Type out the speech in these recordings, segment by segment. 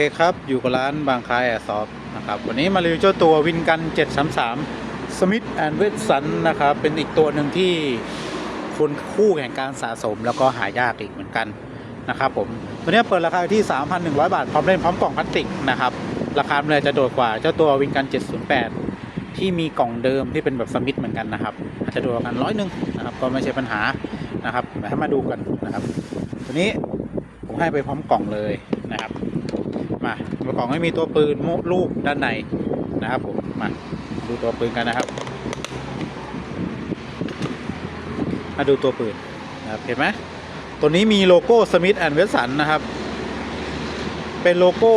เคครับ อยู่กับร้านบางคายแอร์ซอฟนะครับ วันนี้มารีวิวเจ้าตัววินกัน 733 Smith and Wesson นะครับ เป็นอีกตัวหนึ่งที่คุณคู่แห่งการสะสมแล้วก็หายากอีกเหมือนกันนะครับผม ตัวนี้เปิดราคาที่ 3,100 บาท พร้อมเล่นพร้อมกล่องพลาสติกนะครับ ราคามันเลยจะโดดกว่าเจ้าตัววินกัน 708 ที่มีกล่องเดิมที่เป็นแบบสมิธเหมือนกันนะครับ อาจจะโดดกันร้อยหนึ่งนะครับ ก็ไม่ใช่ปัญหานะครับให้มาดูกันนะครับ ตัวนี้ผมให้ไปพร้อมกล่องเลย นะครับมาตัวกล่องไม่มีตัวปืนโมลูกด้านในนะครับผมมาดูตัวปืนกันนะครับมาดูตัวปืนนะครับเห็นไหมตัวนี้มีโลโก้สมิธแอนด์เวสันนะครับ เป็นโลโก้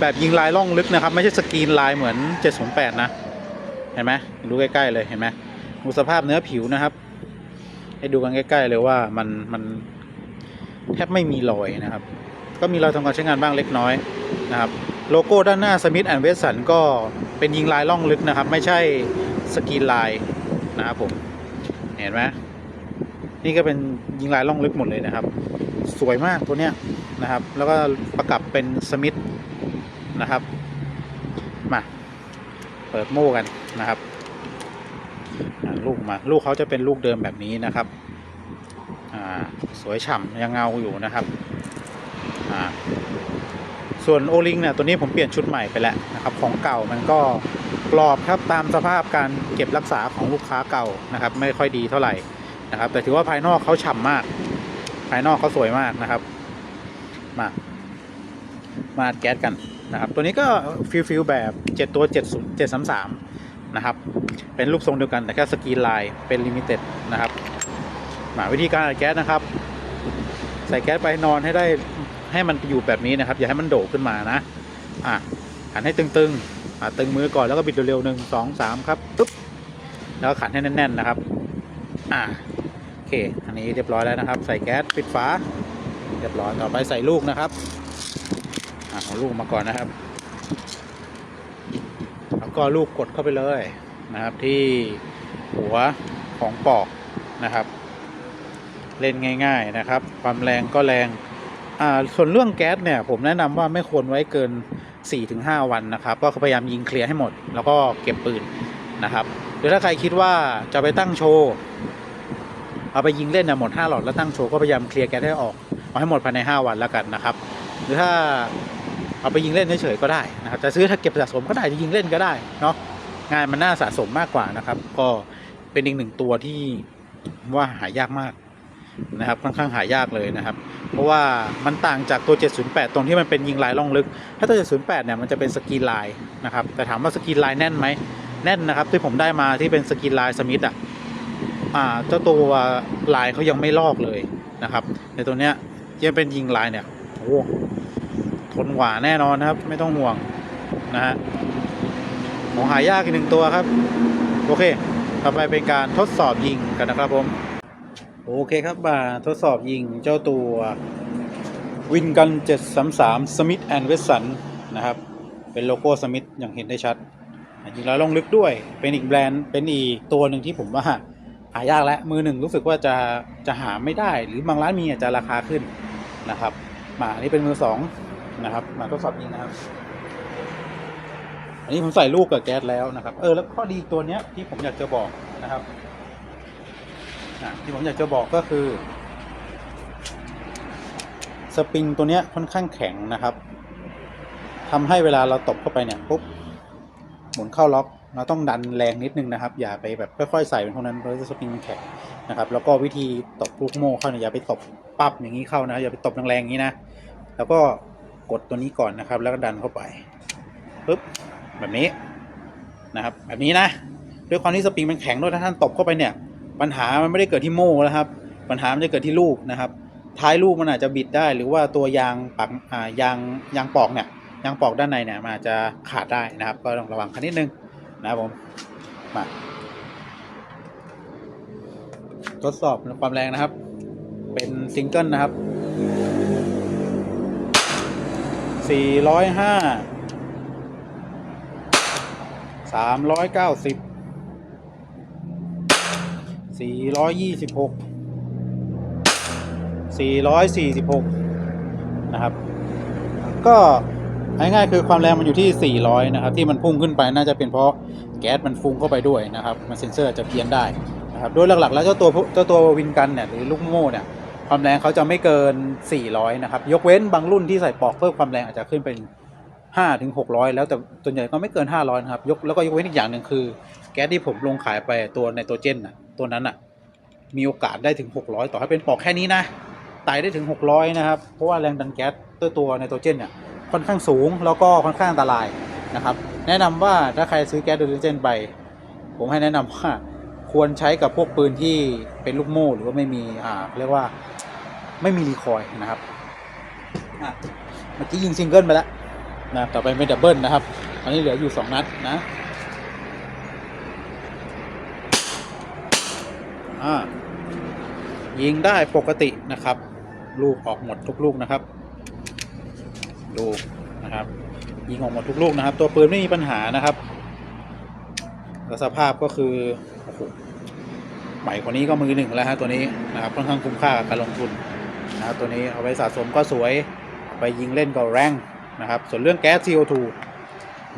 แบบยิงลายล่องลึกนะครับ ไม่ใช่สกรีนลายเหมือน 708 นะ เห็นไหมดูใกล้ๆเลยเห็นไหมดูสภาพเนื้อผิวนะครับ ให้ดูกันใกล้ ๆ เลยว่ามันมันแทบไม่มีรอยนะครับ ก็มีรอยทำการใช้งานบ้างเล็กน้อย นะครับโลโก้ด้านหน้าสมิธแอนด์เวสันก็เป็นยิงลายล่องลึกนะครับ ไม่ใช่สกรีนลายนะครับผมเห็นไหมนี่ก็เป็นยิงลายล่องลึกหมดเลยนะครับ สวยมากตัวเนี้ยนะครับ แล้วก็ประกับเป็นสมิธนะครับมาเปิดโม่กันนะครับลูกมาลูกเขาจะเป็นลูกเดิมแบบนี้นะครับอ่าสวยฉ่ำยังเงาอยู่นะครับอ่า ส่วนโอลิงเนี่ยตัวนี้ผมเปลี่ยนชุดใหม่ไปแล้วนะครับของเก่ามันก็กรอบครับตามสภาพการเก็บรักษาของลูกค้าเก่านะครับไม่ค่อยดีเท่าไหร่นะครับแต่ถือว่าภายนอกเขาฉ่ำมาก ภายนอกเขาสวยมากนะครับมามาอัดแก๊สกันนะครับตัวนี้ก็ฟิลฟิลแบบ 7 ตัว 7 733นะครับเป็นรูปทรงเดียวกันแต่แค่สกรีนลายเป็นลิมิเต็ดนะครับมาวิธีการอัดแก๊สนะครับ ใส่แก๊สไปนอนให้ได้ ให้มันอยู่แบบนี้นะครับ อย่าให้มันโดดขึ้นมานะ อะขันให้ตึงๆอะตึงมือก่อนแล้วก็บิดเร็วๆหนึ่งสองสามครับตุ๊บแล้วขันให้แน่นๆนะครับ อะโอเค อันนี้เรียบร้อยแล้วนะครับ ใส่แก๊สปิดฝาเรียบร้อยต่อไปใส่ลูกนะครับอะเอาลูกมาก่อนนะครับ แล้วก็ลูกกดเข้าไปเลยนะครับ ที่หัวของปอกนะครับ เล่นง่าย ๆนะครับ ความแรงก็แรง ส่วนเรื่องแก๊สเนี่ยผมแนะนำว่าไม่ควรไว้เกิน 4-5 วันนะครับ ก็พยายามยิงเคลียร์ให้หมด แล้วก็เก็บปืนนะครับหรือถ้าใครคิดว่าจะไปตั้งโชว์เอาไปยิงเล่นเนี่ยหมด 5 หลอดแล้วตั้งโชว์ก็พยายามเคลียร์แก๊สให้ออกเอาให้หมดภายใน 5 วันแล้วกันนะครับ หรือถ้าเอาไปยิงเล่นเฉยๆก็ได้นะครับจะซื้อถ้าเก็บสะสมก็ได้จะยิงเล่นก็ได้เนาะงานมันน่าสะสมมากกว่านะครับ ก็เป็นอีกหนึ่งตัวที่ว่าหายากมาก นะครับค่อนข้างหายากเลยนะครับ เพราะว่ามันต่างจากตัว 708 ตรงที่มันเป็นยิงลายล่องลึก ถ้าตัว 708 เนี่ยมันจะเป็นสกีลายนะครับแต่ถามว่าสกีลายแน่นไหมแน่นนะครับที่ผมได้มาที่เป็นสกีลายสมิธอะอ่าเจ้าตัวลายเขายังไม่ลอกเลยนะครับในตัวเนี้ยยังเป็นยิงลายเนี่ยโอ้ทนกว่าแน่นอนนะครับ ไม่ต้องห่วงนะฮะของหายากอีกหนึ่งตัวครับ โอเค ต่อไปเป็นการทดสอบยิงกันนะครับผม โอเคครับมาทดสอบยิงเจ้าตัววินกัน733 Smith and Wesson นะครับ เป็นโลโก้สมิธอย่างเห็นได้ชัดยิงแล้วลงลึกด้วยเป็นอีกแบรนด์เป็นอีกตัวหนึ่งที่ผมว่าหายากแล้วมือหนึ่งรู้สึกว่าจะจะหาไม่ได้ หรือบางร้านมีอาจจะราคาขึ้นนะครับมาอันนี้เป็นมือสองนะครับ มาทดสอบยิงนะครับอันนี้ผมใส่ลูกกับแก๊สแล้วนะครับ เออแล้วข้อดีตัวเนี้ยที่ผมอยากจะบอกนะครับ ที่ผมอยากจะบอกก็คือ สปริงตัวเนี้ยค่อนข้างแข็งนะครับทำให้เวลาเราตบเข้าไปเนี่ยปุ๊บหมุนเข้าล็อก เราต้องดันแรงนิดนึงนะครับ อย่าไปแบบค่อยๆใส่เป็นพวกนั้นเพราะว่าสปริงมันแข็งนะครับ แล้วก็วิธีตบลูกโม่เข้าเนี่ยอย่าไปตบปั๊บอย่างนี้เข้านะอย่าไปตบแรงๆอย่างนี้นะแล้วก็กดตัวนี้ก่อนนะครับ แล้วก็ดันเข้าไปปุ๊บแบบนี้นะครับ แบบนี้นะด้วยความที่สปริงมันแข็งด้วยถ้าท่านตบเข้าไปเนี่ย ปัญหามันไม่ได้เกิดที่โม่นะครับ ปัญหามันจะเกิดที่ลูกนะครับ ท้ายลูกมันอาจจะบิดได้ หรือว่าตัวยางปักอ่ายางยางปอกเนี่ยยางปอกด้านในเนี่ยมันอาจจะขาดได้นะครับ ก็ต้องระวังคันนิดนึงนะครับผมมาทดสอบความแรงนะครับ เป็นซิงเกิลนะครับ 405 390 สี่ร้อยยี่สิบหกสี่ร้อยสี่สิบหกนะครับ ก็ง่ายๆคือความแรงมันอยู่ที่ 400 นะครับ ที่มันพุ่งขึ้นไปน่าจะเป็นเพราะแก๊สมันฟุ้งเข้าไปด้วยนะครับ มันเซนเซอร์จะเพี้ยนได้นะครับโดยหลักๆ แล้วเจ้าตัวเจ้าตัววินกันเนี่ยหรือลูกโม่เนี่ยความแรงเขาจะไม่เกิน 400 นะครับ ยกเว้นบางรุ่นที่ใส่ปอกเพิ่มความแรงอาจจะขึ้นเป็น 5 ถึง 600 แล้วแต่ส่วนใหญ่ก็ไม่เกิน 500 นะครับยกแล้วก็ยกเว้นอีกอย่างหนึ่งคือ แก๊สที่ผมลงขายไปตัวไนโตรเจนนะ ตัวนั้นอะ มีโอกาสได้ถึง 600 ต่อให้เป็นปอกแค่นี้นะไต่ได้ถึง 600 นะครับ เพราะว่าแรงดันแก๊สตัวตัวไนโตรเจนเนี่ยค่อนข้างสูงแล้วก็ค่อนข้างอันตรายนะครับ แนะนำว่าถ้าใครซื้อแก๊สไนโตรเจนไป ผมให้แนะนำว่าควรใช้กับพวกปืนที่เป็นลูกโม่หรือว่าไม่มีอ่าเรียกว่าไม่มีรีคอยนะครับเมื่อกี้ยิงซิงเกิลไปแล้วนะต่อไปเป็นดับเบิลนะครับ ตอนนี้เหลืออยู่ 2 นัดนะ อ่ายิงได้ปกตินะครับ ลูกออกหมดทุกลูกนะครับ ดูนะครับ ยิงออกหมดทุกลูกนะครับ ตัวปืนไม่มีปัญหานะครับแล้วสภาพก็คือโอ้โหใหม่กว่านี้ก็มือหนึ่งแล้วฮะตัวนี้นะครับค่อนข้างคุ้มค่ากับการลงทุนนะครับตัวนี้เอาไปสะสมก็สวยไปยิงเล่นก็แรงนะครับ ส่วนเรื่องแก๊ส CO2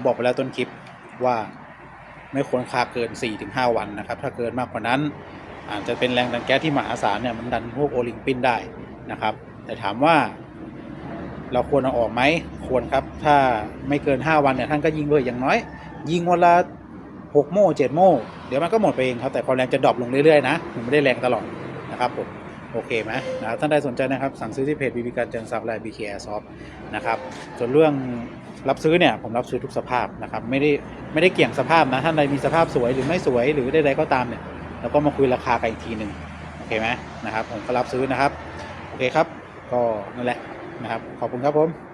บอกไปแล้วต้นคลิปว่าไม่ควรคาเกิน 4-5 วันนะครับ ถ้าเกินมากกว่านั้น อาจจะเป็นแรงดันแก๊สที่มหาศาลเนี่ยมันดันพวกโอลิงปินได้นะครับ แต่ถามว่าเราควรเอาออกไหมควรครับถ้าไม่เกิน 5 วันเนี่ยท่านก็ยิงเลยอย่างน้อย ยิงวันละ6โม่7โม่เดี๋ยวมันก็หมดไปเองครับ แต่ความแรงจะดรอปลงเรื่อยๆนะมันไม่ได้แรงตลอดนะครับผมโอเคไหมนะครับท่านใดสนใจนะครับ สั่งซื้อที่เพจบีบีการเจิงซับและ BK Airsoft นะครับส่วนเรื่องรับซื้อเนี่ยผมรับซื้อทุกสภาพนะครับไม่ได้ไม่ได้เกี่ยงสภาพนะท่านใดมีสภาพสวยหรือไม่สวยหรือใดๆก็ตามเนี่ย แล้วก็มาคุยราคากันอีกทีหนึ่งโอเคไหมนะครับผมก็รับซื้อนะครับ โอเคครับ ก็นั่นแหละนะครับ ขอบคุณครับผม